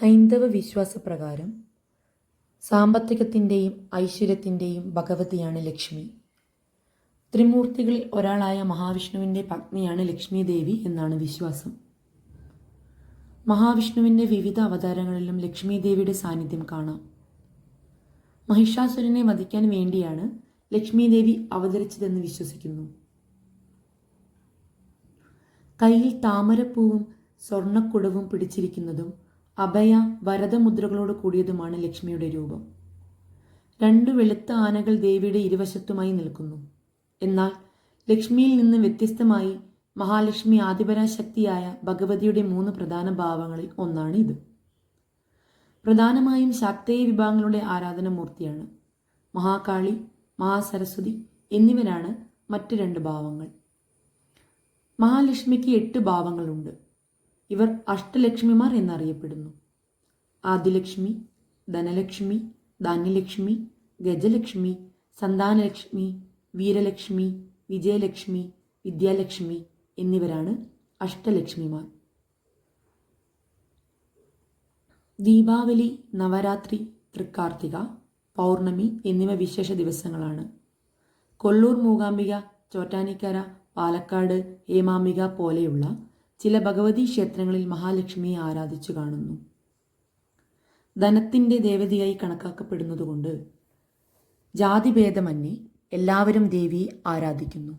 ഹൈന്ദവ വിശ്വാസപ്രകാരം സാമ്പത്തികത്തിന്റെയും ഐശ്വര്യത്തിന്റെയും ഭഗവതിയാണ് ലക്ഷ്മി. ത്രിമൂർത്തികളിൽ ഒരാളായ മഹാവിഷ്ണുവിന്റെ പത്നിയാണ് ലക്ഷ്മി ദേവി എന്നാണ് വിശ്വാസം. മഹാവിഷ്ണുവിന്റെ വിവിധ അവതാരങ്ങളിലും ലക്ഷ്മി ദേവിയുടെ സാന്നിധ്യം കാണാം. മഹിഷാസുരനെ വധിക്കാൻ വേണ്ടിയാണ് ലക്ഷ്മി ദേവി അവതരിച്ചതെന്ന് വിശ്വസിക്കുന്നു. കയ്യിൽ താമരപ്പൂവും സ്വർണക്കുടവും പിടിച്ചിരിക്കുന്നതും അഭയ വരദമുദ്രകളോട് കൂടിയതുമാണ് ലക്ഷ്മിയുടെ രൂപം. രണ്ടു വെളുത്ത ആനകൾ ദേവിയുടെ ഇരുവശത്തുമായി നിൽക്കുന്നു. എന്നാൽ ലക്ഷ്മിയിൽ നിന്ന് വ്യത്യസ്തമായി മഹാലക്ഷ്മി ആദിപരാശക്തിയായ ഭഗവതിയുടെ മൂന്ന് പ്രധാന ഭാവങ്ങളിൽ ഒന്നാണ് ഇത്. പ്രധാനമായും ശാക്തേയ വിഭാഗങ്ങളുടെ ആരാധന മൂർത്തിയാണ്. മഹാകാളി മഹാസരസ്വതി എന്നിവരാണ് മറ്റ് രണ്ട് ഭാവങ്ങൾ. മഹാലക്ഷ്മിക്ക് എട്ട് ഭാവങ്ങളുണ്ട്. ഇവർ അഷ്ടലക്ഷ്മിമാർ എന്നറിയപ്പെടുന്നു. ആദിലക്ഷ്മി ധനലക്ഷ്മി ധാന്യലക്ഷ്മി ഗജലക്ഷ്മി സന്താനലക്ഷ്മി വീരലക്ഷ്മി വിജയലക്ഷ്മി വിദ്യാലക്ഷ്മി എന്നിവരാണ് അഷ്ടലക്ഷ്മിമാർ. ദീപാവലി നവരാത്രി തൃക്കാർത്തിക പൗർണമി എന്നിവ വിശേഷ ദിവസങ്ങളാണ്. കൊല്ലൂർ മൂകാംബിക ചോറ്റാനിക്കര പാലക്കാട് ഹേമാംബിക പോലെയുള്ള ചില ഭഗവതി ക്ഷേത്രങ്ങളിൽ മഹാലക്ഷ്മിയെ ആരാധിച്ചു കാണുന്നു. ധനത്തിന്റെ ദേവതയായി കണക്കാക്കപ്പെടുന്നതുകൊണ്ട് ജാതിഭേദമന്യേ എല്ലാവരും ദേവിയെ ആരാധിക്കുന്നു.